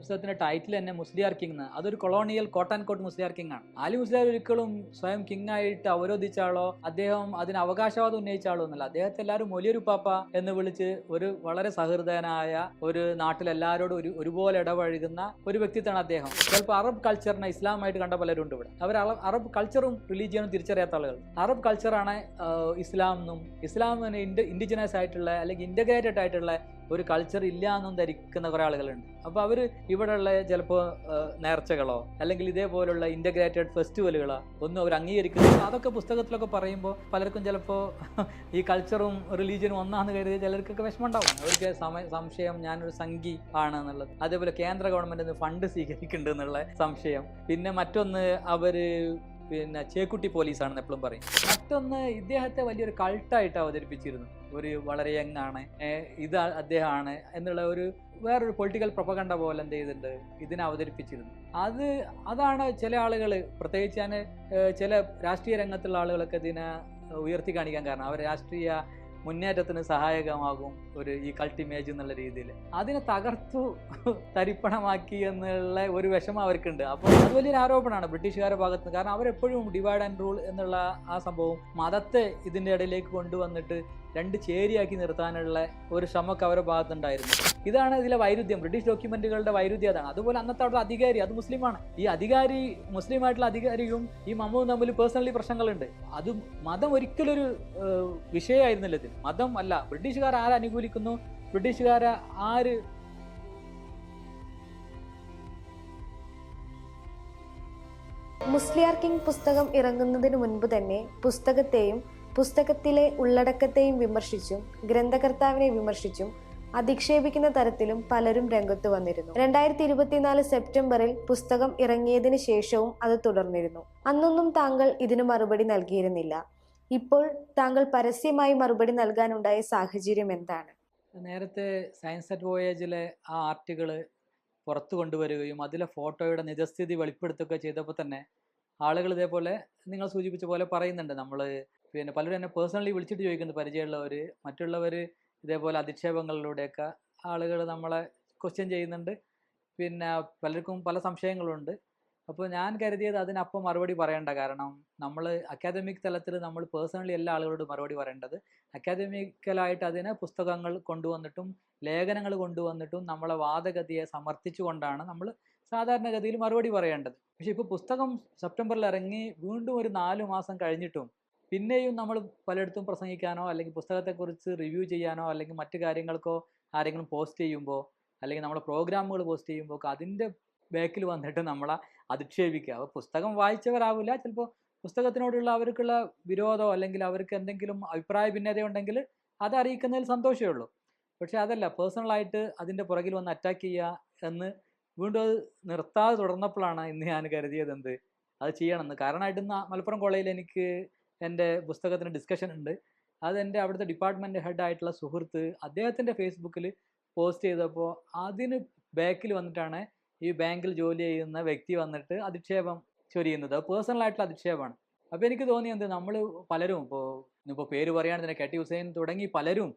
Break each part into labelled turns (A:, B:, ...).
A: പുസ്തകത്തിന്റെ ടൈറ്റിൽ തന്നെ മുസ്ലിയാർ കിങ് അതൊരു colonial court and court Musliyar king ആണ്. ആലി മുസ്ലിയാർ ഒരിക്കലും സ്വയം കിങ് ആയിട്ട് അവരോധിച്ചാളോ അദ്ദേഹം അതിന് അവകാശവാദം ഉന്നയിച്ചാളോ എന്നല്ല. അദ്ദേഹത്തെ എല്ലാവരും പാപ്പ എന്ന് വിളിച്ച് ഒരു വളരെ സഹൃദയനായ ഒരു നാട്ടിൽ എല്ലാവരോടും ഒരു ഒരുപോലെ ഇടപഴകുന്ന ഒരു വ്യക്തിത്വമാണ് അദ്ദേഹം. ചിലപ്പോൾ അറബ് കൾച്ചറിനെ ഇസ്ലാമായിട്ട് കണ്ട പലരും ഉണ്ട് ഇവിടെ. അവർ അറബ് കൾച്ചറും റിലീജിയനും തിരിച്ചറിയാത്ത ആളുകൾ. അറബ് കൾച്ചറാണ് ഇസ്ലാം എന്നും ഇസ്ലാം ഇൻഡ ഇൻഡിജിനസ് ആയിട്ടുള്ള അല്ലെങ്കിൽ ഇന്റഗ്രേറ്റഡ് ആയിട്ടുള്ള ഒരു കൾച്ചർ ഇല്ല എന്നും ധരിക്കുന്ന കുറേ ആളുകളുണ്ട്. അപ്പോൾ അവർ ഇവിടെയുള്ള ചിലപ്പോൾ നേർച്ചകളോ അല്ലെങ്കിൽ ഇതേപോലുള്ള ഇന്റഗ്രേറ്റഡ് ഫെസ്റ്റിവലുകളോ ഒന്നും അവർ അംഗീകരിക്കുന്നില്ല. അതൊക്കെ പുസ്തകത്തിലൊക്കെ പറയുമ്പോൾ പലർക്കും ചിലപ്പോൾ ഈ കൾച്ചറും റിലീജിയനും ഒന്നാന്ന് കരുതി ചിലർക്കൊക്കെ വിഷമം ഉണ്ടാവും അവർക്ക് സംശയം ഞാനൊരു സംഘി ആണ് എന്നുള്ളത് അതേപോലെ കേന്ദ്ര ഗവൺമെന്റ് ഫണ്ട് സ്വീകരിക്കുന്നുണ്ട് എന്നുള്ള സംശയം. പിന്നെ മറ്റൊന്ന് അവർ പിന്നെ ചേക്കുട്ടി പോലീസാണെന്ന് എപ്പോഴും പറയും. മറ്റൊന്ന് ഇദ്ദേഹത്തെ വലിയൊരു കൾട്ടായിട്ട് അവതരിപ്പിച്ചിരുന്നു. ഒരു വളരെ യങ് ആണ് ഏ, ഇത് അദ്ദേഹമാണ് എന്നുള്ള ഒരു വേറൊരു പൊളിറ്റിക്കൽ പ്രൊപ്പകണ്ട പോലെ എന്ത് ചെയ്തിട്ടുണ്ട് ഇതിനെ അവതരിപ്പിച്ചിരുന്നു. അത് അതാണ് ചില ആളുകൾ പ്രത്യേകിച്ച് ഞാൻ ചില രാഷ്ട്രീയ രംഗത്തുള്ള ആളുകളൊക്കെ ഇതിനെ ഉയർത്തി കാണിക്കാൻ കാരണം. അവർ രാഷ്ട്രീയ മുന്നേറ്റത്തിന് സഹായകമാകും ഒരു ഈ കൾട്ട് ഇമേജ് എന്നുള്ള രീതിയിൽ അതിനെ തകർത്തു തരിപ്പണമാക്കി എന്നുള്ള ഒരു വിഷമം അവർക്കുണ്ട്. അപ്പോൾ അത് വലിയൊരു ആരോപണമാണ് ബ്രിട്ടീഷുകാരുടെ ഭാഗത്ത് നിന്ന് കാരണം അവരെപ്പോഴും ഡിവൈഡ് ആൻഡ് റൂൾ എന്നുള്ള ആ സംഭവം മതത്തെ ഇതിന്റെ ഇടയിലേക്ക് കൊണ്ടുവന്നിട്ട് രണ്ട് ചേരിയാക്കി നിർത്താനുള്ള ഒരു ശ്രമമൊക്കെ അവരുടെ ഭാഗത്തുണ്ടായിരുന്നു. ഇതാണ് ഇതിലെ വൈരുദ്ധ്യം. ബ്രിട്ടീഷ് ഡോക്യുമെന്റുകളുടെ വൈരുദ്ധ്യം അതാണ്. അതുപോലെ അന്നത്തെ അവിടുത്തെ അധികാരി അത് മുസ്ലിമാണ്. ഈ അധികാരി മുസ്ലിം ആയിട്ടുള്ള അധികാരിയും ഈ മമ്മൂദും തമ്മിൽ പേഴ്സണലി പ്രശ്നങ്ങളുണ്ട്. അത് മതം ഒരിക്കലൊരു ഒരു വിഷയമായിരുന്നില്ല ഇതിൽ. മതം അല്ല. ബ്രിട്ടീഷുകാർ ആരെ അനുകൂലിക്കുന്നു? ബ്രിട്ടീഷുകാരെ ആര്
B: മുസ്ലിയാർ കിങ് പുസ്തകം ഇറങ്ങുന്നതിന് മുൻപ് തന്നെ പുസ്തകത്തെയും പുസ്തകത്തിലെ ഉള്ളടക്കത്തെയും വിമർശിച്ചും ഗ്രന്ഥകർത്താവിനെ വിമർശിച്ചും അധിക്ഷേപിക്കുന്ന തരത്തിലും പലരും രംഗത്ത് വന്നിരുന്നു. രണ്ടായിരത്തി ഇരുപത്തിനാല് സെപ്റ്റംബറിൽ പുസ്തകം ഇറങ്ങിയതിന് ശേഷവും അത് തുടർന്നിരുന്നു. അന്നൊന്നും താങ്കൾ ഇതിന് മറുപടി നൽകിയിരുന്നില്ല. ഇപ്പോൾ താങ്കൾ പരസ്യമായി മറുപടി നൽകാനുണ്ടായ സാഹചര്യം എന്താണ്?
A: നേരത്തെ സയൻസ് അറ്റ് വോയേജിലെ ആ ആർട്ടുകൾ പുറത്തു കൊണ്ടുവരികയും അതിലെ ഫോട്ടോയുടെ നിജസ്ഥിതി വെളിപ്പെടുത്തുകയൊക്കെ ചെയ്തപ്പോൾ തന്നെ ആളുകൾ ഇതേപോലെ നിങ്ങൾ സൂചിപ്പിച്ച പോലെ പറയുന്നുണ്ട്. നമ്മൾ പിന്നെ പലരും എന്നെ പേഴ്സണലി വിളിച്ചിട്ട് ചോദിക്കുന്നുണ്ട് പരിചയമുള്ളവർ മറ്റുള്ളവർ ഇതേപോലെ അധിക്ഷേപങ്ങളിലൂടെയൊക്കെ ആളുകൾ നമ്മളെ ക്വസ്റ്റ്യൻ ചെയ്യുന്നുണ്ട്. പിന്നെ പലർക്കും പല സംശയങ്ങളുണ്ട്. അപ്പോൾ ഞാൻ കരുതിയത് അതിനപ്പം മറുപടി പറയേണ്ട കാരണം നമ്മൾ അക്കാദമിക് തലത്തിൽ നമ്മൾ പേഴ്സണലി എല്ലാ ആളുകളോടും മറുപടി പറയേണ്ടത് അക്കാദമിക്കലായിട്ട് അതിനെ പുസ്തകങ്ങൾ കൊണ്ടുവന്നിട്ടും ലേഖനങ്ങൾ കൊണ്ടുവന്നിട്ടും നമ്മളെ വാദഗതിയെ സമർത്ഥിച്ചുകൊണ്ടാണ് നമ്മൾ സാധാരണഗതിയിൽ മറുപടി പറയേണ്ടത്. പക്ഷേ ഇപ്പോൾ പുസ്തകം സെപ്റ്റംബറിൽ ഇറങ്ങി വീണ്ടും ഒരു നാല് മാസം കഴിഞ്ഞിട്ടും പിന്നെയും നമ്മൾ പലയിടത്തും പ്രസംഗിക്കാനോ അല്ലെങ്കിൽ പുസ്തകത്തെക്കുറിച്ച് റിവ്യൂ ചെയ്യാനോ അല്ലെങ്കിൽ മറ്റു കാര്യങ്ങൾക്കോ ആരെങ്കിലും പോസ്റ്റ് ചെയ്യുമ്പോൾ അല്ലെങ്കിൽ നമ്മുടെ പ്രോഗ്രാമുകൾ പോസ്റ്റ് ചെയ്യുമ്പോൾ അതിന്റെ ബാക്കിൽ വന്നിട്ട് നമ്മളെ അധിക്ഷേപിക്കുക. അപ്പോൾ പുസ്തകം വായിച്ചവരാവില്ല ചിലപ്പോൾ പുസ്തകത്തിനോടുള്ള അവർക്കുള്ള വിരോധമോ അല്ലെങ്കിൽ അവർക്ക് എന്തെങ്കിലും അഭിപ്രായ ഭിന്നതയുണ്ടെങ്കിൽ അത് അറിയിക്കുന്നതിൽ സന്തോഷമേ ഉള്ളൂ. പക്ഷേ അതല്ല പേഴ്സണലായിട്ട് അതിന്റെ പുറകിൽ വന്ന് അറ്റാക്ക് ചെയ്യുക എന്ന് വീണ്ടും അത് നിർത്താതെ തുടർന്നപ്പോഴാണ് ഇന്ന് ഞാൻ കരുതിയത് എന്ത്? അത് ചെയ്യണമെന്ന്. കാരണമായിട്ട് ഇന്ന് മലപ്പുറം കോളേജിൽ എനിക്ക് എന്റെ പുസ്തകത്തിന് ഡിസ്കഷൻ ഉണ്ട്. അത് എന്റെ അവിടുത്തെ ഡിപ്പാർട്ട്മെന്റ് ഹെഡ് ആയിട്ടുള്ള സുഹൃത്ത് അദ്ദേഹത്തിന്റെ ഫേസ്ബുക്കിൽ പോസ്റ്റ് ചെയ്തപ്പോൾ അതിന് ബാക്കിൽ വന്നിട്ടാണ് ഈ ബാങ്കിൽ ജോലി ചെയ്യുന്ന വ്യക്തി വന്നിട്ട് അധിക്ഷേപം ചൊരിയുന്നത്. പേഴ്സണലായിട്ടുള്ള അധിക്ഷേപമാണ്. അപ്പോൾ എനിക്ക് തോന്നി എന്ത്? നമ്മൾ പലരും ഇപ്പോൾ ഇപ്പോൾ പേര് പറയുകയാണെങ്കിൽ തന്നെ കെ ടി ഹുസൈൻ തുടങ്ങി പലരും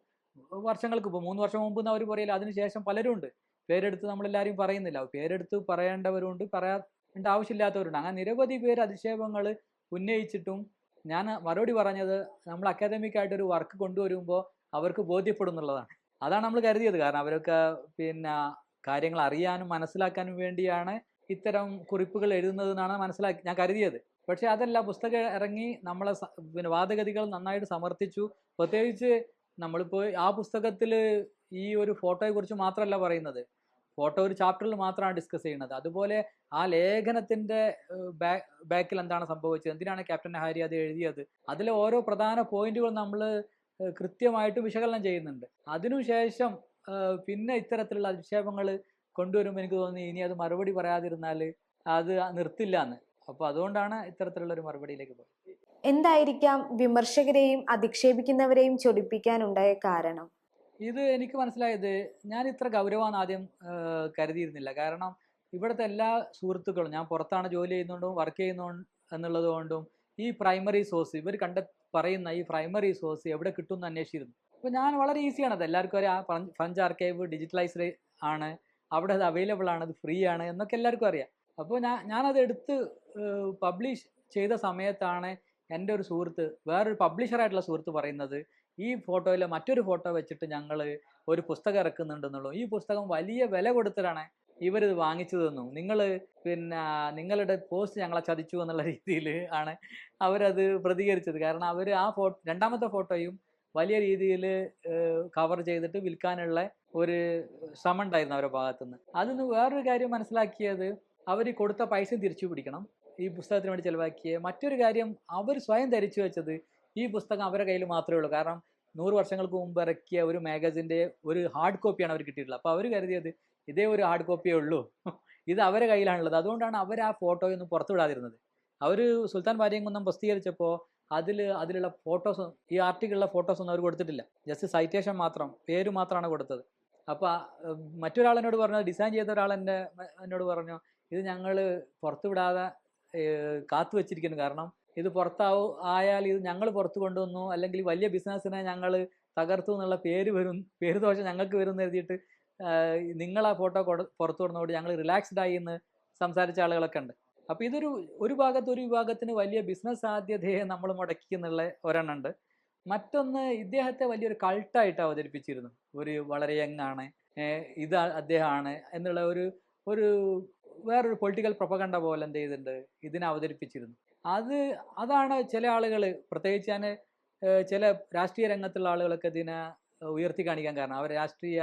A: വർഷങ്ങൾക്ക് ഇപ്പോൾ മൂന്ന് വർഷം മുമ്പ് അവർ പറയില്ല അതിനുശേഷം പലരും ഉണ്ട് പേരെടുത്ത് നമ്മളെല്ലാവരും പറയുന്നില്ല. പേരെടുത്ത് പറയേണ്ടവരുണ്ട് പറയേണ്ട ആവശ്യമില്ലാത്തവരുണ്ട്. അങ്ങനെ നിരവധി പേര് അധിക്ഷേപങ്ങൾ ഉന്നയിച്ചിട്ടും ഞാൻ മറുപടി പറഞ്ഞത് നമ്മൾ അക്കാദമിക് ആയിട്ട് ഒരു വർക്ക് കൊണ്ടുവരുമ്പോൾ അവർക്ക് ബോധ്യപ്പെടും എന്നുള്ളതാണ്. അതാണ് നമ്മൾ കരുതിയത്. കാരണം അവരൊക്കെ പിന്നെ കാര്യങ്ങൾ അറിയാനും മനസ്സിലാക്കാനും വേണ്ടിയാണ് ഇത്തരം കുറിപ്പുകൾ എഴുതുന്നത് എന്നാണ് മനസ്സിലാക്കി ഞാൻ കരുതിയത്. പക്ഷേ അതല്ല പുസ്തകം ഇറങ്ങി നമ്മളെ പിന്നെ വാദഗതികൾ നന്നായിട്ട് സമർത്ഥിച്ചു. പ്രത്യേകിച്ച് നമ്മളിപ്പോൾ ആ പുസ്തകത്തിൽ ഈ ഒരു ഫോട്ടോയെക്കുറിച്ച് മാത്രമല്ല പറയുന്നത്. ഫോട്ടോ ഒരു ചാപ്റ്ററിൽ മാത്രമാണ് ഡിസ്കസ് ചെയ്യുന്നത്. അതുപോലെ ആ ലേഖനത്തിന്റെ ബാക്കിൽ എന്താണ് സംഭവിച്ചത്? എന്തിനാണ് ക്യാപ്റ്റൻ ഹാരി അത് എഴുതിയത്? അതിലെ ഓരോ പ്രധാന പോയിന്റുകൾ നമ്മൾ കൃത്യമായിട്ട് വിശകലനം ചെയ്യുന്നുണ്ട്. അതിനുശേഷം പിന്നെ ഇത്തരത്തിലുള്ള അധിക്ഷേപങ്ങൾ കൊണ്ടുവരുമ്പോൾ എനിക്ക് തോന്നി ഇനി അത് മറുപടി പറയാതിരുന്നാൽ അത് നിർത്തില്ല എന്ന്. അപ്പോൾ അതുകൊണ്ടാണ് ഇത്തരത്തിലുള്ള ഒരു മറുപടിയിലേക്ക് പോയത്.
B: എന്തായിരിക്കാം വിമർശകരെയും അധിക്ഷേപിക്കുന്നവരെയും ചൊടിപ്പിക്കാനുണ്ടായ കാരണം?
A: ഇത് എനിക്ക് മനസ്സിലായത് ഞാൻ ഇത്ര ഗൗരവമാണ് ആദ്യം കരുതിയിരുന്നില്ല. കാരണം ഇവിടുത്തെ എല്ലാ സുഹൃത്തുക്കളും ഞാൻ പുറത്താണ് ജോലി ചെയ്യുന്നതുകൊണ്ടും വർക്ക് ചെയ്യുന്നോ എന്നുള്ളത് കൊണ്ടും ഈ പ്രൈമറി സോഴ്സ് ഇവർ കണ്ട പറയുന്ന ഈ പ്രൈമറി സോഴ്സ് എവിടെ കിട്ടും എന്ന് അന്വേഷിച്ചിരുന്നു. അപ്പോൾ ഞാൻ വളരെ ഈസിയാണ് അത്. എല്ലാവർക്കും അറിയാം ഫ്രഞ്ച് ആർക്കൈവ് ഡിജിറ്റലൈസ്ഡ് ആണ്. അവിടെ അത് അവൈലബിൾ ആണ് അത് ഫ്രീ ആണ് എന്നൊക്കെ എല്ലാവർക്കും അറിയാം. അപ്പോൾ ഞാൻ ഞാനത് എടുത്ത് പബ്ലിഷ് ചെയ്ത സമയത്താണ് എന്റെ ഒരു സുഹൃത്ത് വേറൊരു പബ്ലിഷറായിട്ടുള്ള സുഹൃത്ത് പറയുന്നത് ഈ ഫോട്ടോയിലെ മറ്റൊരു ഫോട്ടോ വെച്ചിട്ട് ഞങ്ങൾ ഒരു പുസ്തകം ഇറക്കുന്നുണ്ടെന്നുള്ളൂ. ഈ പുസ്തകം വലിയ വില കൊടുത്തിട്ടാണ് ഇവരിത് വാങ്ങിച്ചതെന്നും. നിങ്ങൾ പിന്നെ നിങ്ങളുടെ പോസ്റ്റ് ഞങ്ങളെ ചതിച്ചു എന്നുള്ള രീതിയിൽ ആണ് അവരത് പ്രതികരിച്ചത്. കാരണം അവർ ആ ഫോട്ടോ രണ്ടാമത്തെ ഫോട്ടോയും വലിയ രീതിയിൽ കവർ ചെയ്തിട്ട് വിൽക്കാനുള്ള ഒരു ശ്രമം ഉണ്ടായിരുന്നു അവരുടെ ഭാഗത്തുനിന്ന്. അതിന് വേറൊരു കാര്യം മനസ്സിലാക്കിയത് അവർ കൊടുത്ത പൈസയും തിരിച്ചു പിടിക്കണം. ഈ പുസ്തകത്തിന് വേണ്ടി ചിലവാക്കിയ മറ്റൊരു കാര്യം അവർ സ്വയം ധരിച്ചു വെച്ചത് ഈ പുസ്തകം അവരുടെ കയ്യിൽ മാത്രമേ ഉള്ളൂ. കാരണം നൂറ് വർഷങ്ങൾക്ക് മുമ്പ് ഇറക്കിയ ഒരു മാഗസിന്റെ ഒരു ഹാർഡ് കോപ്പിയാണ് അവർ കിട്ടിയിട്ടുള്ളത്. അപ്പോൾ അവർ കരുതിയത് ഇതേ ഒരു ഹാർഡ് കോപ്പിയേ ഉള്ളൂ. ഇത് അവരുടെ കയ്യിലാണുള്ളത്. അതുകൊണ്ടാണ് അവർ ആ ഫോട്ടോയൊന്നും പുറത്തു വിടാതിരുന്നത്. അവർ സുൽത്താൻ വാര്യംകുന്നം പ്രസിദ്ധീകരിച്ചപ്പോൾ അതിൽ അതിലുള്ള ഫോട്ടോസ് ഈ ആർട്ടിക്കിളിലെ ഫോട്ടോസ് ഒന്നും അവർ കൊടുത്തിട്ടില്ല. ജസ്റ്റ് സൈറ്റേഷൻ മാത്രം പേര് മാത്രമാണ് കൊടുത്തത്. അപ്പോൾ മറ്റൊരാൾ എന്നോട് പറഞ്ഞു ഡിസൈൻ ചെയ്ത ഒരാൾ എന്നോട് പറഞ്ഞു ഇത് ഞങ്ങൾ പുറത്തു വിടാതെ കാത്തു വെച്ചിരിക്കുന്നു. കാരണം ഇത് പുറത്താവും ആയാൽ ഇത് ഞങ്ങൾ പുറത്തു കൊണ്ടുവന്നു അല്ലെങ്കിൽ വലിയ ബിസിനസ്സിനെ ഞങ്ങൾ തകർത്തു എന്നുള്ള പേര് വരും പേര് ദോഷം ഞങ്ങൾക്ക് വരും എഴുതിയിട്ട് നിങ്ങൾ ആ ഫോട്ടോ പുറത്തു കൊടുന്നതോട് ഞങ്ങൾ റിലാക്സ്ഡ് ആയി എന്ന് സംസാരിച്ച ആളുകളൊക്കെ ഉണ്ട്. അപ്പോൾ ഇതൊരു ഒരു ഭാഗത്ത് ഒരു വിഭാഗത്തിന് വലിയ ബിസിനസ് സാധ്യതയെ നമ്മൾ മുടക്കി എന്നുള്ള ഒരെണ്ണം ഉണ്ട്. മറ്റൊന്ന് ഇദ്ദേഹത്തെ വലിയൊരു കൾട്ടായിട്ട് അവതരിപ്പിച്ചിരുന്നു. ഒരു വളരെ യങ്ങാണ് ഇത് അദ്ദേഹമാണ് എന്നുള്ള ഒരു ഒരു വേറൊരു പൊളിറ്റിക്കൽ പ്രൊപ്പകണ്ട പോലെ എന്ത് ചെയ്തിട്ടുണ്ട് ഇതിനെ അവതരിപ്പിച്ചിരുന്നു. അത് അതാണ് ചില ആളുകൾ പ്രത്യേകിച്ച് ഞാൻ ചില രാഷ്ട്രീയ രംഗത്തുള്ള ആളുകളൊക്കെ ഇതിനെ ഉയർത്തി കാണിക്കാൻ കാരണം. അവർ രാഷ്ട്രീയ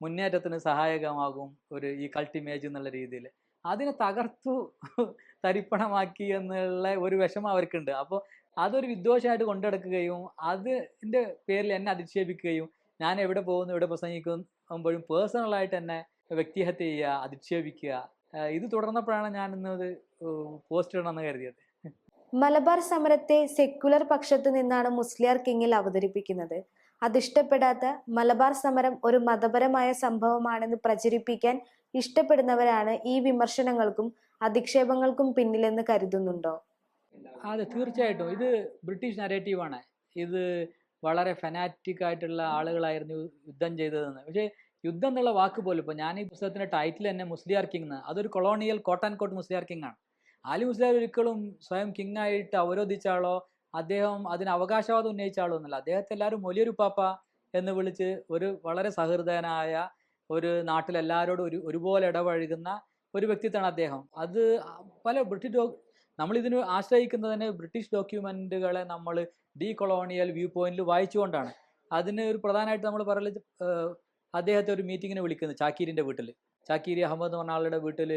A: മുന്നേറ്റത്തിന് സഹായകമാകും ഒരു ഈ കൾട്ടിമേജ് എന്നുള്ള രീതിയിൽ അതിനെ തകർത്തു തരിപ്പണമാക്കി എന്നുള്ള ഒരു വിഷമം അവർക്കുണ്ട്. അപ്പോൾ അതൊരു വിദ്വേഷമായിട്ട് കൊണ്ടെടുക്കുകയും അതിന്റെ പേരിൽ എന്നെ അധിക്ഷേപിക്കുകയും ഞാൻ എവിടെ പോകുന്നു എവിടെ പ്രസംഗിക്കുമ്പോഴും പേഴ്സണലായിട്ട് എന്നെ വ്യക്തിഹത്യ ചെയ്യുക അധിക്ഷേപിക്കുക ഇത് തുടർന്നപ്പോഴാണ് ഞാൻ ഇന്നത് പോസ്റ്റ് ഇടണമെന്ന് കരുതിയത്.
B: മലബാർ സമരത്തെ സെക്യുലർ പക്ഷത്തു നിന്നാണ് മുസ്ലിയാർ കിങ്ങിൽ അവതരിപ്പിക്കുന്നത്. അതിഷ്ടപ്പെടാത്ത മലബാർ സമരം ഒരു മതപരമായ സംഭവമാണെന്ന് പ്രചരിപ്പിക്കാൻ ഇഷ്ടപ്പെടുന്നവരാണ് ഈ വിമർശനങ്ങൾക്കും അധിക്ഷേപങ്ങൾക്കും പിന്നിലെന്ന് കരുതുന്നുണ്ടോ?
A: അതെ തീർച്ചയായിട്ടും. ഇത് ബ്രിട്ടീഷ് നരേറ്റീവാണ്. ഇത് വളരെ ഫനാറ്റിക് ആയിട്ടുള്ള ആളുകളായിരുന്നു യുദ്ധം ചെയ്തതെന്ന്. പക്ഷേ യുദ്ധം എന്നുള്ള വാക്ക് പോലും ഇപ്പോൾ ഞാൻ ഈ പുസ്തകത്തിന്റെ ടൈറ്റിൽ തന്നെ മുസ്ലിയാർ കിങ് അതൊരു colonial court and court Musliyar king ആണ്. ആലി മുസ്ലിം ഒരിക്കലും സ്വയം കിങ് ആയിട്ട് അവരോധിച്ചാളോ അദ്ദേഹം അതിന് അവകാശവാദം ഉന്നയിച്ചാളോ എന്നല്ല. അദ്ദേഹത്തെ എല്ലാവരും വലിയൊരു പാപ്പ എന്ന് വിളിച്ച് ഒരു വളരെ സഹൃദയനായ ഒരു നാട്ടിലെല്ലാവരോടും ഒരു ഒരുപോലെ ഇടപഴകുന്ന ഒരു വ്യക്തിത്വമാണ് അദ്ദേഹം. അത് പല ബ്രിട്ടീഷ് ഡോ നമ്മളിതിന് ആശ്രയിക്കുന്നതിന് ബ്രിട്ടീഷ് ഡോക്യുമെന്റുകളെ നമ്മൾ ഡീ കൊളോണിയൽ വ്യൂ പോയിന്റിൽ വായിച്ചുകൊണ്ടാണ്. അതിന് ഒരു പ്രധാനമായിട്ട് നമ്മൾ പറയുന്നത് അദ്ദേഹത്തെ ഒരു മീറ്റിങ്ങിന് വിളിക്കുന്നത് ചാക്കീരിന്റെ വീട്ടിൽ ചാക്കീരി അഹമ്മദ് എന്ന് പറഞ്ഞ ആളുടെ വീട്ടിൽ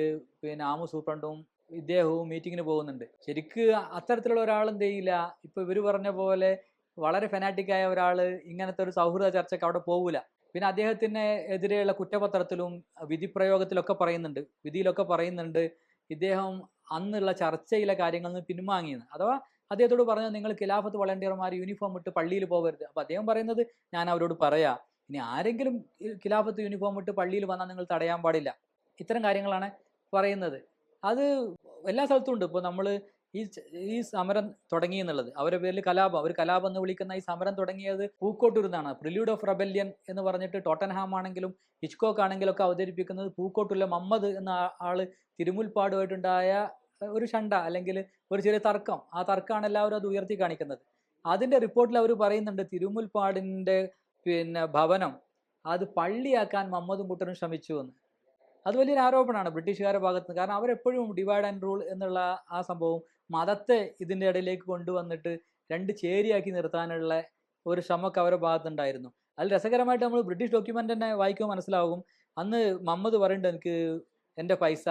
A: പിന്നെ ആമു സൂപ്രണ്ടും ഇദ്ദേഹവും മീറ്റിങ്ങിന് പോകുന്നുണ്ട്. ശരിക്ക് അത്തരത്തിലുള്ള ഒരാൾ ചെയ്യില്ല. ഇപ്പൊ ഇവർ പറഞ്ഞ പോലെ വളരെ ഫെനാറ്റിക് ആയ ഒരാൾ ഇങ്ങനത്തെ ഒരു സൗഹൃദ ചർച്ചയ്ക്ക് അവിടെ പോകില്ല പിന്നെ അദ്ദേഹത്തിന് എതിരെയുള്ള കുറ്റപത്രത്തിലും വിധിപ്രയോഗത്തിലൊക്കെ പറയുന്നുണ്ട്. വിധിയിലൊക്കെ പറയുന്നുണ്ട്. ഇദ്ദേഹം അന്നുള്ള ചർച്ചയിലെ കാര്യങ്ങളിൽ നിന്ന് പിൻവാങ്ങിയത് അഥവാ അദ്ദേഹത്തോട് പറഞ്ഞത് നിങ്ങൾ ഖിലാഫത്ത് വളണ്ടിയർമാർ യൂണിഫോം ഇട്ട് പള്ളിയിൽ പോകരുത്. അപ്പൊ അദ്ദേഹം പറയുന്നത് ഞാൻ അവരോട് പറയാ. ഇനി ആരെങ്കിലും ഖിലാഫത്ത് യൂണിഫോം ഇട്ട് പള്ളിയിൽ വന്നാൽ നിങ്ങൾ തടയാൻ പാടില്ല. ഇത്തരം കാര്യങ്ങളാണ് പറയുന്നത്. അത് എല്ലാ സ്ഥലത്തും ഉണ്ട്. ഇപ്പോൾ നമ്മൾ ഈ ഈ സമരം തുടങ്ങി എന്നുള്ളത്. അവരുടെ പേരിൽ കലാപം. അവർ കലാപം എന്ന് വിളിക്കുന്ന ഈ സമരം തുടങ്ങിയത് പൂക്കോട്ടൂർ നിന്നാണ് പ്രില്യൂഡ് ഓഫ് റബല്യൻ എന്ന് പറഞ്ഞിട്ട് ടോട്ടൻഹാം ആണെങ്കിലും ഹിച്ച്കോക്ക് ആണെങ്കിലും ഒക്കെ അവതരിപ്പിക്കുന്നത് പൂക്കോട്ടൂരിലെ മമ്മദ് എന്ന ആൾ തിരുമുൽപ്പാടുമായിട്ടുണ്ടായ ഒരു ഷണ്ട അല്ലെങ്കിൽ ഒരു ചെറിയ തർക്കം. ആ തർക്കമാണ് എല്ലാവരും അത് ഉയർത്തി കാണിക്കുന്നത്. അതിന്റെ റിപ്പോർട്ടിൽ അവർ പറയുന്നുണ്ട് തിരുമുൽപ്പാടിന്റെ പിന്നെ ഭവനം അത് പള്ളിയാക്കാൻ മമ്മദും കുട്ടനും ശ്രമിച്ചു എന്ന് അത് വലിയൊരു ആരോപണമാണ് ബ്രിട്ടീഷുകാരുടെ ഭാഗത്ത് നിന്ന് കാരണം അവരെപ്പോഴും ഡിവൈഡ് ആൻഡ് റൂൾ എന്നുള്ള ആ സംഭവം മതത്തെ ഇതിന്റെ ഇടയിലേക്ക് കൊണ്ടുവന്നിട്ട് രണ്ട് ചേരിയാക്കി നിർത്താനുള്ള ഒരു ശ്രമമൊക്കെ അവരുടെ ഭാഗത്തുണ്ടായിരുന്നു. അതിൽ രസകരമായിട്ട് നമ്മൾ ബ്രിട്ടീഷ് ഡോക്യുമെന്റ് തന്നെ വായിക്കുമ്പോൾ മനസ്സിലാവും. അന്ന് മമ്മദ് പറയുന്നുണ്ട് എനിക്ക് എന്റെ പൈസ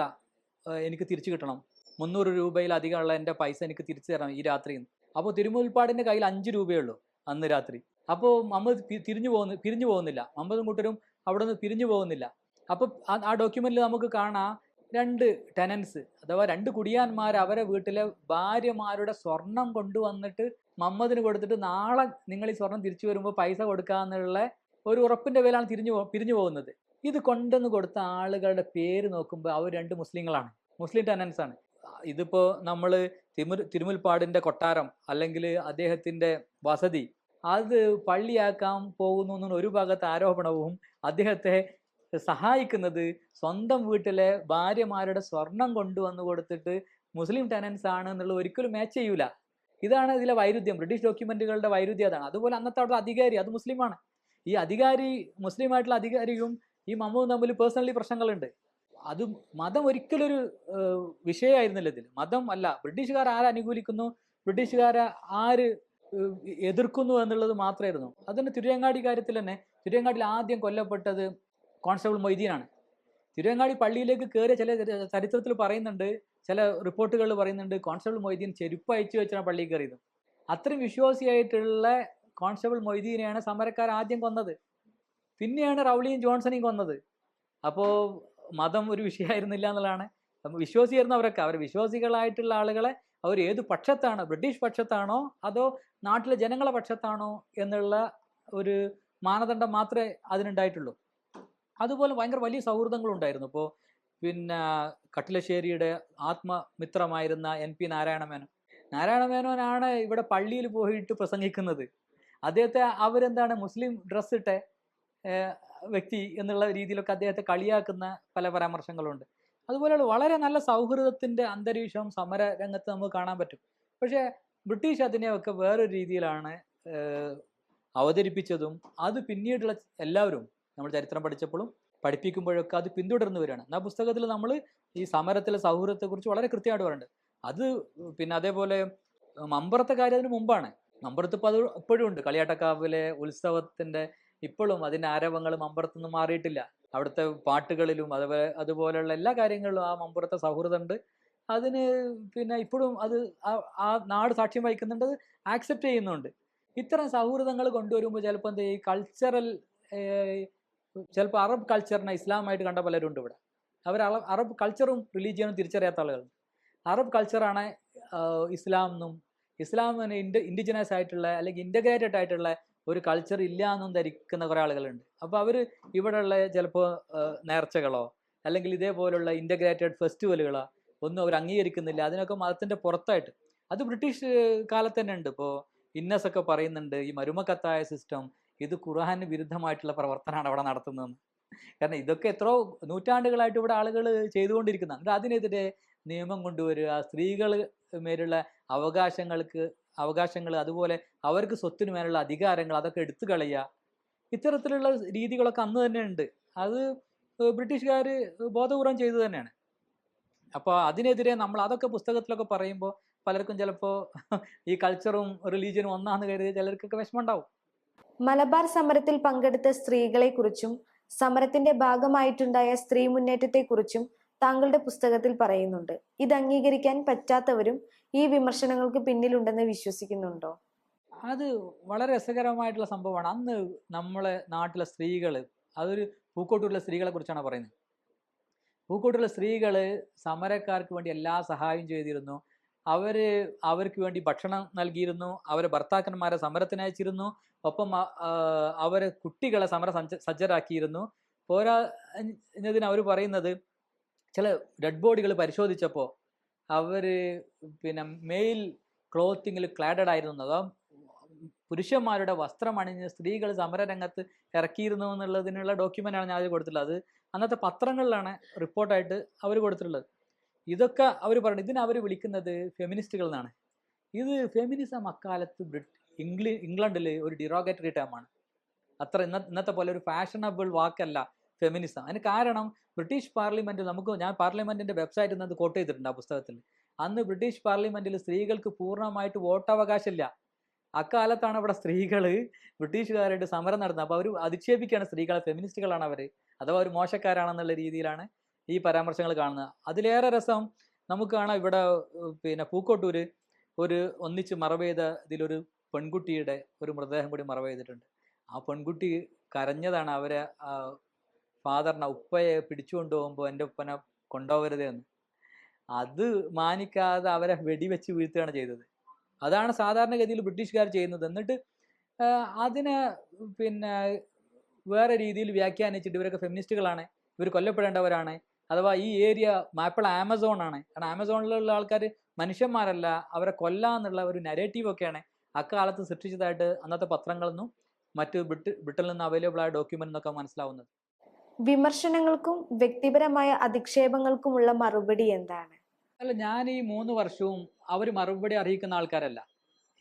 A: എനിക്ക് തിരിച്ചു കിട്ടണം. മുന്നൂറ് രൂപയിലധികമുള്ള എന്റെ പൈസ എനിക്ക് തിരിച്ചു തരണം ഈ രാത്രിയിൽ. അപ്പോൾ തിരുമുൽപ്പാടിന്റെ കയ്യിൽ അഞ്ച് രൂപയേ ഉള്ളൂ അന്ന് രാത്രി. അപ്പോൾ മമ്മദ് തിരിഞ്ഞു പോകുന്നു പിരിഞ്ഞു പോകുന്നില്ല. മമ്മദും കൂട്ടരും അവിടെ നിന്ന് പിരിഞ്ഞു പോകുന്നില്ല. അപ്പോൾ ആ- ഡോക്യുമെന്റിൽ നമുക്ക് കാണാം രണ്ട് ടെനൻസ് അഥവാ രണ്ട് കുടിയാന്മാർ അവരെ വീട്ടിലെ ഭാര്യമാരുടെ സ്വർണം കൊണ്ടുവന്നിട്ട് മമ്മദിന് കൊടുത്തിട്ട് നാളെ നിങ്ങൾ ഈ സ്വർണം തിരിച്ചു വരുമ്പോൾ പൈസ കൊടുക്കാന്നുള്ള ഒരു ഉറപ്പിന്റെ പേരിലാണ് തിരിഞ്ഞു പിരിഞ്ഞു പോകുന്നത്. ഇത് കൊണ്ടെന്ന് കൊടുത്ത ആളുകളുടെ പേര് നോക്കുമ്പോൾ അവർ രണ്ട് മുസ്ലിങ്ങളാണ്. മുസ്ലിം ടെനൻസ് ആണ്. ഇതിപ്പോ നമ്മൾ തിമു തിരുമുൽപ്പാടിന്റെ കൊട്ടാരം അല്ലെങ്കിൽ അദ്ദേഹത്തിന്റെ വസതി അത് പള്ളിയാക്കാൻ പോകുന്നു ഒരു ഭാഗത്ത് ആരോപണവും അദ്ദേഹത്തെ സഹായിക്കുന്നത് സ്വന്തം വീട്ടിലെ ഭാര്യമാരുടെ സ്വർണം കൊണ്ടുവന്ന് കൊടുത്തിട്ട് മുസ്ലിം ടെനൻസ് ആണ് എന്നുള്ള ഒരിക്കലും മാച്ച് ചെയ്യൂല. ഇതാണ് ഇതിലെ വൈരുദ്ധ്യം. ബ്രിട്ടീഷ് ഡോക്യുമെന്റുകളുടെ വൈരുദ്ധ്യം അതാണ്. അതുപോലെ അന്നത്തെ അവിടെ അധികാരി അത് മുസ്ലിമാണ്. ഈ അധികാരി മുസ്ലിം ആയിട്ടുള്ള അധികാരിയും ഈ മമ്മൂവും തമ്മിൽ പേഴ്സണലി പ്രശ്നങ്ങളുണ്ട്. അത് മതം ഒരിക്കലും ഒരു ഏഹ്, വിഷയമായിരുന്നില്ല ഇതിൽ മതം അല്ല. ബ്രിട്ടീഷുകാർ ആരെ അനുകൂലിക്കുന്നു? ബ്രിട്ടീഷുകാരെ ആര് എതിർക്കുന്നു എന്നുള്ളത് മാത്രമായിരുന്നു. അതിന് തിരുവങ്ങാടി കാര്യത്തിൽ തന്നെ. തിരുവങ്ങാടിയിൽ ആദ്യം കൊല്ലപ്പെട്ടത് കോൺസ്റ്റബിൾ മൊയ്തീനാണ്. തിരുവങ്ങാടി പള്ളിയിലേക്ക് കയറിയ ചില ചരിത്രത്തിൽ പറയുന്നുണ്ട് ചില റിപ്പോർട്ടുകളിൽ പറയുന്നുണ്ട് കോൺസ്റ്റബിൾ മൊയ്തീൻ ചെരുപ്പ് അയച്ചു വെച്ചാണ് പള്ളിയിൽ കയറിയത്. അത്രയും വിശ്വാസിയായിട്ടുള്ള കോൺസ്റ്റബിൾ മൊയ്തീനെയാണ് സമരക്കാർ ആദ്യം കൊന്നത്. പിന്നെയാണ് റൗളിയും ജോൺസണെയും കൊന്നത്. അപ്പോൾ മതം ഒരു വിഷയമായിരുന്നില്ല എന്നുള്ളതാണ്. വിശ്വാസിയായിരുന്നു അവരൊക്കെ. അവർ വിശ്വാസികളായിട്ടുള്ള ആളുകളെ അവർ ഏത് പക്ഷത്താണ് ബ്രിട്ടീഷ് പക്ഷത്താണോ അതോ നാട്ടിലെ ജനങ്ങളെ പക്ഷത്താണോ എന്നുള്ള ഒരു മാനദണ്ഡം മാത്രമേ അതിനുണ്ടായിട്ടുള്ളൂ. അതുപോലെ ഭയങ്കര വലിയ സൗഹൃദങ്ങളുണ്ടായിരുന്നു. ഇപ്പോൾ പിന്നെ കട്ടിലശ്ശേരിയുടെ ആത്മമിത്രമായിരുന്ന എൻ പി നാരായണ മേനോൻ നാരായണ മേനോനാണ് ഇവിടെ പള്ളിയിൽ പോയിട്ട് പ്രസംഗിക്കുന്നത്. അദ്ദേഹത്തെ അവരെന്താണ് മുസ്ലിം ഡ്രസ്സ് ഇട്ട വ്യക്തി എന്നുള്ള രീതിയിലൊക്കെ അദ്ദേഹത്തെ കളിയാക്കുന്ന പല പരാമർശങ്ങളുണ്ട്. അതുപോലെയുള്ള വളരെ നല്ല സൗഹൃദത്തിന്റെ അന്തരീക്ഷം സമര രംഗത്ത് നമുക്ക് കാണാൻ പറ്റും. പക്ഷേ ബ്രിട്ടീഷ് അതിനെയൊക്കെ വേറൊരു രീതിയിലാണ് അവതരിപ്പിച്ചതും അത് പിന്നീടുള്ള എല്ലാവരും നമ്മൾ ചരിത്രം പഠിച്ചപ്പോഴും പഠിപ്പിക്കുമ്പോഴൊക്കെ അത് പിന്തുടർന്നു വരികയാണ്. എന്നാൽ പുസ്തകത്തിൽ നമ്മൾ ഈ സമരത്തിലെ സൗഹൃദത്തെക്കുറിച്ച് വളരെ കൃത്യമായിട്ട് പറയുന്നുണ്ട്. അത് പിന്നെ അതേപോലെ മമ്പറത്തെ കാര്യം അതിന് മുമ്പാണ്. മമ്പറത്ത് ഇപ്പോൾ അത് ഇപ്പോഴും ഉണ്ട്. കളിയാട്ടക്കാവിലെ ഉത്സവത്തിന്റെ ഇപ്പോഴും അതിന്റെ ആരവങ്ങൾ മമ്പറത്തുനിന്ന് മാറിയിട്ടില്ല. അവിടുത്തെ പാട്ടുകളിലും അതുപോലെ അതുപോലെയുള്ള എല്ലാ കാര്യങ്ങളിലും ആ മമ്പുറത്തെ സൗഹൃദമുണ്ട്. അതിന് പിന്നെ ഇപ്പോഴും അത് ആ- ആ നാട് സാക്ഷ്യം വഹിക്കുന്നുണ്ട് അത് ആക്സെപ്റ്റ് ചെയ്യുന്നുണ്ട്. ഇത്തരം സൗഹൃദങ്ങൾ കൊണ്ടുവരുമ്പോൾ ചിലപ്പോൾ എന്താ ഈ കൾച്ചറൽ ചിലപ്പോൾ അറബ് കൾച്ചറിനെ ഇസ്ലാമായിട്ട് കണ്ട പലരും ഉണ്ട് ഇവിടെ അവർ അറ- അറബ് കൾച്ചറും റിലീജിയനും തിരിച്ചറിയാത്ത ആളുകൾ. അറബ് കൾച്ചറാണ് ഇസ്ലാം എന്നും ഇസ്ലാമിന് ഇൻഡ ഇൻഡിജിനസ് ആയിട്ടുള്ള അല്ലെങ്കിൽ ഇന്റഗ്രേറ്റഡ് ആയിട്ടുള്ള ഒരു കൾച്ചർ ഇല്ല എന്നും ധരിക്കുന്ന കുറേ ആളുകളുണ്ട്. അപ്പോൾ അവർ ഇവിടെയുള്ള ചിലപ്പോൾ നേർച്ചകളോ അല്ലെങ്കിൽ ഇതേപോലുള്ള ഇന്റഗ്രേറ്റഡ് ഫെസ്റ്റിവലുകളോ ഒന്നും അവർ അംഗീകരിക്കുന്നില്ല. അതിനൊക്കെ മതത്തിന്റെ പുറത്തായിട്ട്. അത് ബ്രിട്ടീഷ് കാലത്ത് തന്നെ ഉണ്ട്. ഇപ്പോൾ ഇന്നസ് ഒക്കെ പറയുന്നുണ്ട് ഈ മരുമക്കത്തായ സിസ്റ്റം ഇത് ഖുർആാന് വിരുദ്ധമായിട്ടുള്ള പ്രവർത്തനമാണ് അവിടെ നടത്തുന്നതെന്ന്. കാരണം ഇതൊക്കെ എത്രയോ നൂറ്റാണ്ടുകളായിട്ട് ഇവിടെ ആളുകൾ ചെയ്തുകൊണ്ടിരിക്കുന്ന. അതിനെതിരെ നിയമം കൊണ്ടുവരിക സ്ത്രീകൾ മേലുള്ള അവകാശങ്ങൾക്ക് അവകാശങ്ങൾ അതുപോലെ അവർക്ക് സ്വത്തിന് മേലുള്ള അധികാരങ്ങൾ അതൊക്കെ എടുത്തു കളയുക. ഇത്തരത്തിലുള്ള രീതികളൊക്കെ അന്ന് തന്നെ ഉണ്ട്. അത് ബ്രിട്ടീഷുകാർ ബോധപൂർവം ചെയ്തു തന്നെയാണ്. അപ്പോൾ അതിനെതിരെ നമ്മൾ അതൊക്കെ പുസ്തകത്തിലൊക്കെ പറയുമ്പോൾ പലർക്കും ചിലപ്പോൾ ഈ കൾച്ചറും റിലീജിയനും ഒന്നാന്ന് കരുതി ചിലർക്കൊക്കെ വിഷമം ഉണ്ടാവും.
B: മലബാർ സമരത്തിൽ പങ്കെടുത്ത സ്ത്രീകളെക്കുറിച്ചും സമരത്തിന്റെ ഭാഗമായിട്ടുണ്ടായ സ്ത്രീ മുന്നേറ്റത്തെക്കുറിച്ചും താങ്കളുടെ പുസ്തകത്തിൽ പറയുന്നുണ്ട്. ഇത് അംഗീകരിക്കാൻ പറ്റാത്തവരും ഈ വിമർശനങ്ങൾക്ക് പിന്നിലുണ്ടെന്ന് വിശ്വസിക്കുന്നുണ്ടോ?
A: അത് വളരെ രസകരമായിട്ടുള്ള സംഭവമാണ്. അന്ന് നമ്മളെ നാട്ടിലെ സ്ത്രീകൾ അതൊരു പൂക്കോട്ടൂരിലെ സ്ത്രീകളെ കുറിച്ചാണ് പറയുന്നത്. പൂക്കോട്ടൂരിലെ സ്ത്രീകൾ സമരക്കാർക്ക് വേണ്ടി എല്ലാ സഹായവും ചെയ്തിരുന്നു. അവർ അവർക്ക് വേണ്ടി ഭക്ഷണം നൽകിയിരുന്നു. അവരെ ഭർത്താക്കന്മാരെ സമരത്തിന് അയച്ചിരുന്നു. ഒപ്പം അവരെ കുട്ടികളെ സമര സജ്ജരാക്കിയിരുന്നു. പോരാ എന്നതിന് അവർ പറയുന്നത് ചില ഡെഡ് ബോഡികൾ പരിശോധിച്ചപ്പോൾ അവർ പിന്നെ മെയിൽ ക്ലോത്തിങ്ങിൽ ക്ലാഡഡ് ആയിരുന്നു. അതോ പുരുഷന്മാരുടെ വസ്ത്രം അണിഞ്ഞ് സ്ത്രീകൾ സമരരംഗത്ത് ഇറക്കിയിരുന്നു എന്നുള്ളതിനുള്ള ഡോക്യുമെന്റാണ് ഞാൻ കൊടുത്തിട്ടുള്ളത്. അത് അന്നത്തെ പത്രങ്ങളിലാണ് റിപ്പോർട്ടായിട്ട് അവർ കൊടുത്തിട്ടുള്ളത്. ഇതൊക്കെ അവർ പറഞ്ഞു ഇതിനെ അവർ വിളിക്കുന്നത് ഫെമിനിസ്റ്റുകൾ എന്നാണ് ഇത് ഫെമിനിസം അക്കാലത്ത് ബ്രിട്ട് ഇംഗ്ലി ഇംഗ്ലണ്ടിൽ ഒരു ഡിറോഗേറ്ററി ടേമാണ് അത്ര ഇന്ന ഇന്നത്തെ പോലെ ഒരു ഫാഷനബിൾ വാക്കല്ല ഫെമിനിസം. അതിന് കാരണം ബ്രിട്ടീഷ് പാർലമെന്റ് നമുക്ക് ഞാൻ പാർലമെന്റിന്റെ വെബ്സൈറ്റിൽ നിന്ന് കോട്ട് ചെയ്തിട്ടുണ്ട് ആ പുസ്തകത്തിൽ. അന്ന് ബ്രിട്ടീഷ് പാർലമെന്റിൽ സ്ത്രീകൾക്ക് പൂർണമായിട്ട് വോട്ടവകാശമില്ല. അക്കാലത്താണ് അവിടെ സ്ത്രീകൾ ബ്രിട്ടീഷുകാരായിട്ട് സമരം നടന്നത് അപ്പോൾ അവർ അധിക്ഷേപിക്കുകയാണ് സ്ത്രീകളെ ഫെമിനിസ്റ്റുകളാണ് അവർ അഥവാ അവർ മോശക്കാരാണെന്നുള്ള രീതിയിലാണ് ഈ പരാമർശങ്ങൾ കാണുന്നത് അതിലേറെ രസം നമുക്ക് കാണാം ഇവിടെ പിന്നെ പൂക്കോട്ടൂര് ഒരു ഒന്നിച്ച് മറവ് ചെയ്ത ഇതിലൊരു പെൺകുട്ടിയുടെ ഒരു മൃതദേഹം കൂടി മറവ് ചെയ്തിട്ടുണ്ട് ആ പെൺകുട്ടി കരഞ്ഞതാണ് അവരെ ഫാദറിനെ ഉപ്പയെ പിടിച്ചു കൊണ്ടുപോകുമ്പോൾ എന്റെ ഉപ്പനെ കൊണ്ടുപോകരുത് എന്ന്. അത് മാനിക്കാതെ അവരെ വെടിവെച്ച് വീഴ്ത്തുകയാണ് ചെയ്തത്. അതാണ് സാധാരണഗതിയിൽ ബ്രിട്ടീഷുകാർ ചെയ്യുന്നത്. എന്നിട്ട് അതിനെ പിന്നെ വേറെ രീതിയിൽ വ്യാഖ്യാനിച്ചിട്ട് ഇവരൊക്കെ ഫെമിനിസ്റ്റുകളാണ്. ഇവർ കൊല്ലപ്പെടേണ്ടവരാണ്. അഥവാ ഈ ഏരിയ മാപ്പിള ആമസോൺ ആണ് കാരണം ആമസോണിലുള്ള ആൾക്കാർ മനുഷ്യന്മാരല്ല അവരെ കൊല്ലാന്നുള്ള ഒരു നെരേറ്റീവ് ഒക്കെയാണ് അക്കാലത്ത് സൃഷ്ടിച്ചതായിട്ട് അന്നത്തെ പത്രങ്ങളിൽ നിന്നും മറ്റ് ബ്രിട്ട് ബ്രിട്ടനിൽ നിന്ന് അവൈലബിൾ ആയ ഡോക്യുമെന്റ് എന്നൊക്കെ മനസ്സിലാവുന്നത്.
B: വിമർശനങ്ങൾക്കും വ്യക്തിപരമായ അധിക്ഷേപങ്ങൾക്കുമുള്ള മറുപടി എന്താണ്?
A: അല്ല ഞാൻ ഈ മൂന്ന് വർഷവും അവർ മറുപടി അറിയിക്കുന്ന ആൾക്കാരല്ല.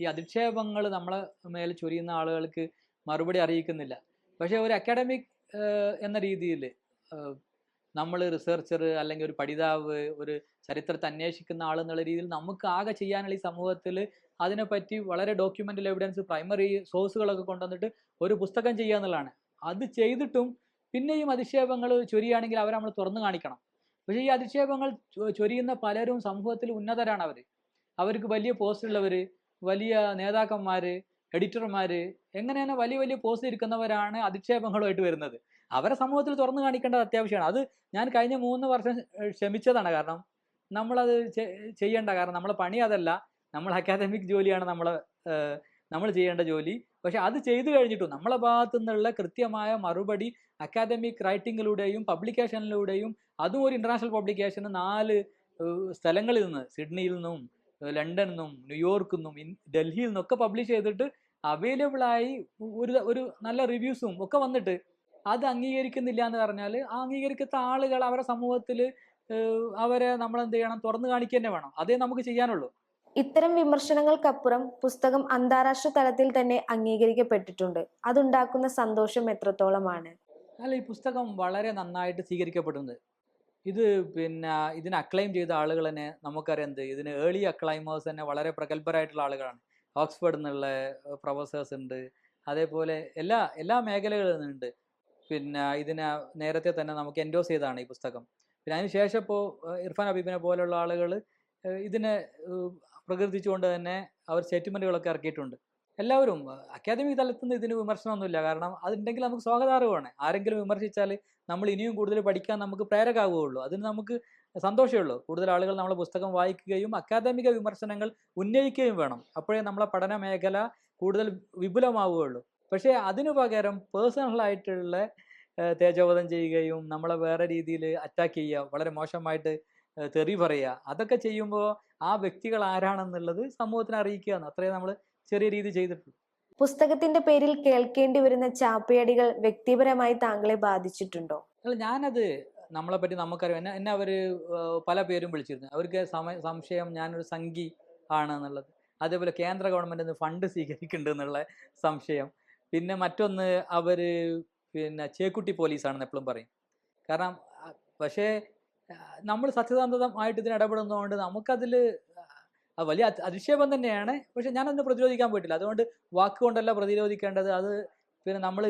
A: ഈ അധിക്ഷേപങ്ങൾ നമ്മളെ മേലെ ചൊരിയുന്ന ആളുകൾക്ക് മറുപടി അറിയിക്കുന്നില്ല. പക്ഷേ ഒരു അക്കാഡമിക് എന്ന രീതിയിൽ നമ്മൾ റിസർച്ചർ അല്ലെങ്കിൽ ഒരു പഠിതാവ് ഒരു ചരിത്രത്തെ അന്വേഷിക്കുന്ന ആൾ എന്നുള്ള രീതിയിൽ നമുക്ക് ആകെ ചെയ്യാനുള്ള ഈ സമൂഹത്തിൽ അതിനെപ്പറ്റി വളരെ ഡോക്യുമെന്റൽ എവിഡൻസ് പ്രൈമറി സോഴ്സുകളൊക്കെ കൊണ്ടുവന്നിട്ട് ഒരു പുസ്തകം ചെയ്യുക എന്നുള്ളതാണ്. അത് ചെയ്തിട്ടും പിന്നെയും അധിക്ഷേപങ്ങൾ ചൊരിയുകയാണെങ്കിൽ അവരെ നമ്മൾ തുറന്നു കാണിക്കണം. പക്ഷേ ഈ അധിക്ഷേപങ്ങൾ ചൊരിയുന്ന പലരും സമൂഹത്തിൽ ഉന്നതരാണ് അവർ അവർക്ക് വലിയ പോസ്റ്റ് പോസ്റ്റുള്ളവർ വലിയ നേതാക്കന്മാർ എഡിറ്റർമാർ എങ്ങനെയാണ് വലിയ വലിയ പോസ്റ്റ് ഇരിക്കുന്നവരാണ് അധിക്ഷേപങ്ങളുമായിട്ട് വരുന്നത്. അവരെ സമൂഹത്തിൽ തുറന്നു കാണിക്കേണ്ടത് അത്യാവശ്യമാണ്. അത് ഞാൻ കഴിഞ്ഞ മൂന്ന് വർഷം ക്ഷമിച്ചതാണ്. കാരണം നമ്മളത് ചെയ്യേണ്ട കാരണം നമ്മളെ പണി അതല്ല. നമ്മൾ അക്കാദമിക് ജോലിയാണ് നമ്മളെ നമ്മൾ ചെയ്യേണ്ട ജോലി. പക്ഷെ അത് ചെയ്തു കഴിഞ്ഞിട്ടും നമ്മളെ ഭാഗത്തു നിന്നുള്ള കൃത്യമായ മറുപടി അക്കാദമിക് റൈറ്റിങ്ങിലൂടെയും പബ്ലിക്കേഷനിലൂടെയും അതും ഒരു ഇന്റർനാഷണൽ പബ്ലിക്കേഷന് നാല് സ്ഥലങ്ങളിൽ നിന്ന് സിഡ്നിയിൽ നിന്നും ലണ്ടനിൽ നിന്നും ന്യൂയോർക്കിൽ നിന്നും ഡൽഹിയിൽ നിന്നൊക്കെ പബ്ലിഷ് ചെയ്തിട്ട് അവൈലബിൾ ആയി ഒരു ഒരു നല്ല റിവ്യൂസും ഒക്കെ വന്നിട്ട് അത് അംഗീകരിക്കുന്നില്ല എന്ന് പറഞ്ഞാൽ ആ അംഗീകരിക്കാത്ത ആളുകൾ അവരെ സമൂഹത്തിൽ അവരെ നമ്മൾ എന്ത് ചെയ്യണം? തുറന്നു കാണിക്കുക തന്നെ വേണം. അതേ നമുക്ക് ചെയ്യാനുള്ളൂ.
B: ഇത്തരം വിമർശനങ്ങൾക്കപ്പുറം പുസ്തകം അന്താരാഷ്ട്ര തലത്തിൽ തന്നെ അംഗീകരിക്കപ്പെട്ടിട്ടുണ്ട്. അതുണ്ടാക്കുന്ന സന്തോഷം എത്രത്തോളമാണ്?
A: അല്ല ഈ പുസ്തകം വളരെ നന്നായിട്ട് സ്വീകരിക്കപ്പെടുന്നത്. ഇത് പിന്നെ ഇതിനെ അക്ലൈം ചെയ്ത ആളുകൾ തന്നെ നമുക്കറിയാം എന്ത്. ഇതിന് ഏർലി അക്ലൈമേഴ്സ് തന്നെ വളരെ പ്രഗത്ഭരായിട്ടുള്ള ആളുകളാണ്. ഓക്സ്ഫോർഡിൽ നിന്നുള്ള പ്രൊഫസേഴ്സ് ഉണ്ട്. അതേപോലെ എല്ലാ എല്ലാ മേഖലകളിൽ നിന്നുണ്ട്. പിന്നെ ഇതിനെ നേരത്തെ തന്നെ നമുക്ക് എൻഡോസ് ചെയ്തതാണ് ഈ പുസ്തകം. പിന്നെ അതിനുശേഷം ഇപ്പോൾ ഇർഫാൻ ഹബീബിനെ പോലുള്ള ആളുകൾ ഇതിനെ പ്രകൃതിച്ചുകൊണ്ട് തന്നെ അവർ സ്റ്റേറ്റ്മെന്റുകളൊക്കെ ഇറക്കിയിട്ടുണ്ട്. എല്ലാവരും അക്കാദമിക് തലത്തിൽ നിന്ന് ഇതിന് വിമർശനമൊന്നുമില്ല. കാരണം അതുണ്ടെങ്കിൽ നമുക്ക് സ്വാഗതാർഹമാണ്. ആരെങ്കിലും വിമർശിച്ചാൽ നമ്മൾ ഇനിയും കൂടുതൽ പഠിക്കാൻ നമുക്ക് പ്രേരകമാവുകയുള്ളൂ അതിന് നമുക്ക് സന്തോഷമുള്ളൂ കൂടുതൽ ആളുകൾ നമ്മളെ പുസ്തകം വായിക്കുകയും അക്കാദമിക വിമർശനങ്ങൾ ഉന്നയിക്കുകയും വേണം. അപ്പോഴേ നമ്മളെ പഠന മേഖല കൂടുതൽ വിപുലമാവുകയുള്ളൂ. പക്ഷേ അതിനു പകരം പേഴ്സണൽ ആയിട്ടുള്ള തേജോവധം ചെയ്യുകയും നമ്മളെ വേറെ രീതിയിൽ അറ്റാക്ക് ചെയ്യുക വളരെ മോശമായിട്ട് തെറി പറയുക അതൊക്കെ ചെയ്യുമ്പോൾ ആ വ്യക്തികൾ ആരാണെന്നുള്ളത് സമൂഹത്തിന് അറിയിക്കുക എന്ന് അത്രയും നമ്മൾ ചെറിയ രീതി ചെയ്തിട്ടുള്ളൂ.
B: പുസ്തകത്തിന്റെ പേരിൽ കേൾക്കേണ്ടി വരുന്ന ചാപ്പയടികൾ വ്യക്തിപരമായി താങ്കളെ ബാധിച്ചിട്ടുണ്ടോ?
A: അല്ല ഞാനത് നമ്മളെ പറ്റി നമുക്കറിയാം. എന്നെ എന്നെ അവർ പല പേരും വിളിച്ചിരുന്നു. അവർക്ക് സംശയം ഞാനൊരു സംഘി ആണെന്നുള്ളത് അതേപോലെ കേന്ദ്ര ഗവൺമെന്റിൽ നിന്ന് ഫണ്ട് സ്വീകരിക്കുന്നുണ്ട് എന്നുള്ള സംശയം. പിന്നെ മറ്റൊന്ന് അവർ പിന്നെ ചേക്കുട്ടി പോലീസാണെന്ന് എപ്പോഴും പറയും. കാരണം പക്ഷേ നമ്മൾ സത്യസന്ധമായിട്ട് ഇതിന് ഇടപെടുന്നതുകൊണ്ട് നമുക്കതിൽ വലിയ അധിക്ഷേപം തന്നെയാണ്. പക്ഷെ ഞാനതിനെ പ്രതിരോധിക്കാൻ പോയിട്ടില്ല. അതുകൊണ്ട് വാക്കുകൊണ്ടല്ല പ്രതിരോധിക്കേണ്ടത്. അത് പിന്നെ നമ്മൾ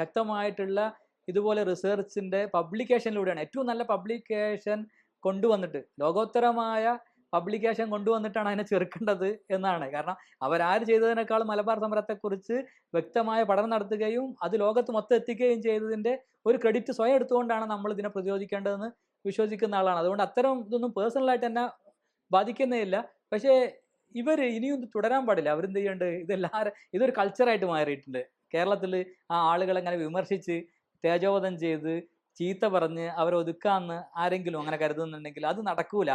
A: ശക്തമായിട്ടുള്ള ഇതുപോലെ റിസർച്ചിന്റെ പബ്ലിക്കേഷനിലൂടെയാണ്. ഏറ്റവും നല്ല പബ്ലിക്കേഷൻ കൊണ്ടുവന്നിട്ട് ലോകോത്തരമായ പബ്ലിക്കേഷൻ കൊണ്ടുവന്നിട്ടാണ് അതിനെ ചെറുക്കേണ്ടത് എന്നാണ്. കാരണം അവരാര് ചെയ്തതിനേക്കാൾ മലബാർ സമരത്തെക്കുറിച്ച് വ്യക്തമായ പഠനം നടത്തുകയും അത് ലോകത്ത് മൊത്തം എത്തിക്കുകയും ചെയ്തതിന്റെ ഒരു ക്രെഡിറ്റ് സ്വയം എടുത്തുകൊണ്ടാണ് നമ്മൾ ഇതിനെ പ്രതിരോധിക്കേണ്ടതെന്ന് വിശ്വസിക്കുന്ന ആളാണ്. അതുകൊണ്ട് അത്തരം ഇതൊന്നും പേഴ്സണലായിട്ട് എന്നെ ബാധിക്കുന്നേയില്ല. പക്ഷേ ഇവർ ഇനിയും തുടരാൻ പാടില്ല. അവരെന്ത് ചെയ്യേണ്ടത് ഇതെല്ലാവരും ഇതൊരു കൾച്ചറായിട്ട് മാറിയിട്ടുണ്ട്. കേരളത്തിൽ ആ ആളുകളെങ്ങനെ വിമർശിച്ച് തേജോവധം ചെയ്ത് ചീത്ത പറഞ്ഞ് അവരെ ഒതുക്കാന്ന് ആരെങ്കിലും അങ്ങനെ കരുതുന്നുണ്ടെങ്കിൽ അത് നടക്കൂല.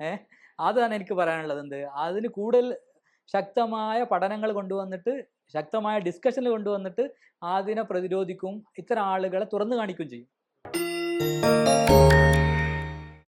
A: ഏഹ്? അതാണ് എനിക്ക് പറയാനുള്ളത് എന്ത്? അതിന് കൂടുതൽ ശക്തമായ പഠനങ്ങൾ കൊണ്ടുവന്നിട്ട് ശക്തമായ ഡിസ്കഷനിൽ കൊണ്ടുവന്നിട്ട് അതിനെ പ്രതിരോധിക്കും ഇത്തരം ആളുകളെ തുറന്നു കാണിക്കുകയും ചെയ്യും.